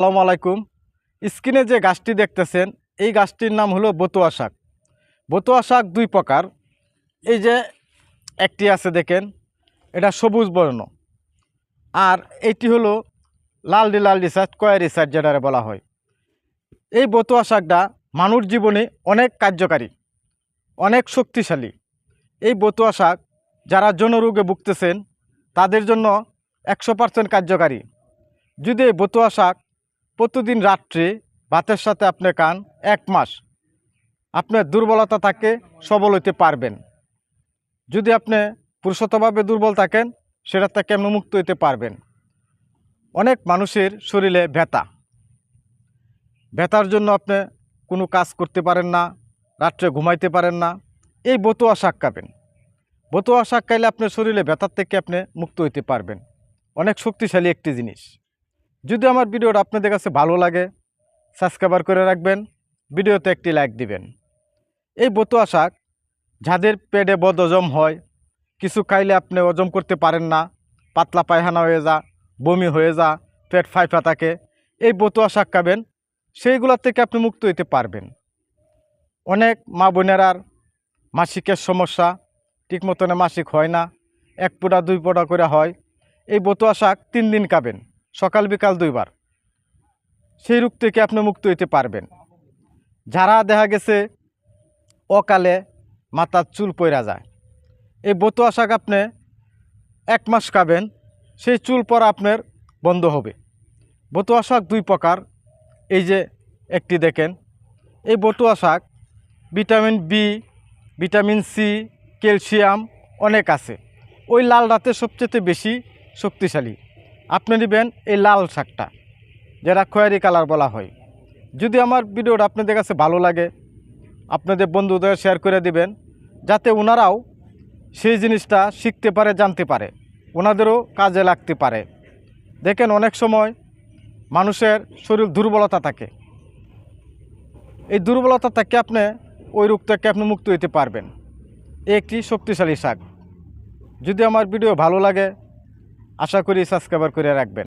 আসসালামু আলাইকুম। স্ক্রিনে যে গাছটি দেখতেছেন, এই গাছটির নাম হলো বতুয়া শাক। বতুয়া শাক দুই প্রকার। এই যে একটি আছে দেখেন, এটা সবুজ বর্ণ। আর এটি হলো লালডি লালডি সাইজ, কয়ারি সাইজ যেটারে বলা হয়। এই বতুয়া শাকটা মানুষ জীবনে অনেক কার্যকারী, অনেক শক্তিশালী। এই বতুয়া শাক যারা জনরোগে ভুগতেছেন, তাদের জন্য একশো পার্সেন্ট কার্যকারী। যদি এই বতুয়া শাক প্রতিদিন রাত্রে ভাতের সাথে আপনি খান এক মাস। আপনার দুর্বলতা থাকে সবল হইতে পারবেন। যদি আপনি পুরুষতভাবে দুর্বল থাকেন, সেটা থেকে আপনি মুক্ত হইতে পারবেন। অনেক মানুষের শরীরে ব্যথা। ব্যথার জন্য আপনি কোনো কাজ করতে পারেন না, রাত্রে ঘুমাইতে পারেন না। এই বতুয়া শাক খাবেন। বতুয়া শাক খাইলে আপনার শরীরে ব্যথার থেকে আপনি মুক্ত হইতে পারবেন। অনেক শক্তিশালী একটি জিনিস। যদি আমার ভিডিওটা আপনাদের কাছে ভালো লাগে সাবস্ক্রাইবার করে রাখবেন, ভিডিওতে একটি লাইক দিবেন। এই বতুয়া শাক যাদের পেটে বদহজম হয়, কিছু খাইলে আপনি হজম করতে পারেন না, পাতলা পায়খানা হয়ে যা, বমি হয়ে যা, পেট ফাইফা থাকে, এই বতুয়া শাক খাবেন সেইগুলোর থেকে আপনি মুক্ত হইতে পারবেন। অনেক মা বোনেরার মাসিকের সমস্যা, ঠিক মতনে মাসিক হয় না, এক পোটা দুই পোটা করে হয়। এই বতুয়া শাক তিন দিন খাবেন। সকাল বিকাল দুইবার। সেই রোগ থেকে আপনি মুক্ত হইতে পারবেন। যারা দেখা গেছে অকালে মাথার চুল পইরা যায়, এই বতুয়া শাক আপনি এক মাস খাবেন, সেই চুল পরা আপনার বন্ধ হবে। বতুয়া শাক দুই প্রকার, এই যে একটি দেখেন, এই বতুয়া শাক vitamin B vitamin C calcium অনেক আছে। ওই লাল রাতে সবচেয়ে বেশি শক্তিশালী। আপনি নেবেন এই লাল শাকটা, যেটা খয়েরি কালার বলা হয়। যদি আমার ভিডিওটা আপনাদের কাছে ভালো লাগে, আপনাদের বন্ধুদের শেয়ার করে দিবেন, যাতে ওনারাও সেই জিনিসটা শিখতে পারে, জানতে পারে ওনাদেরও কাজে লাগতে পারে। দেখেন অনেক সময় মানুষের শরীর দুর্বলতা থাকে। এই দুর্বলতা থেকে আপনি ওই রোগ থেকে আপনি মুক্ত হইতে পারবেন। একটি শক্তিশালী শাক। যদি আমার ভিডিও ভালো লাগে আশা করি সাবস্ক্রাইবার করে রাখবেন।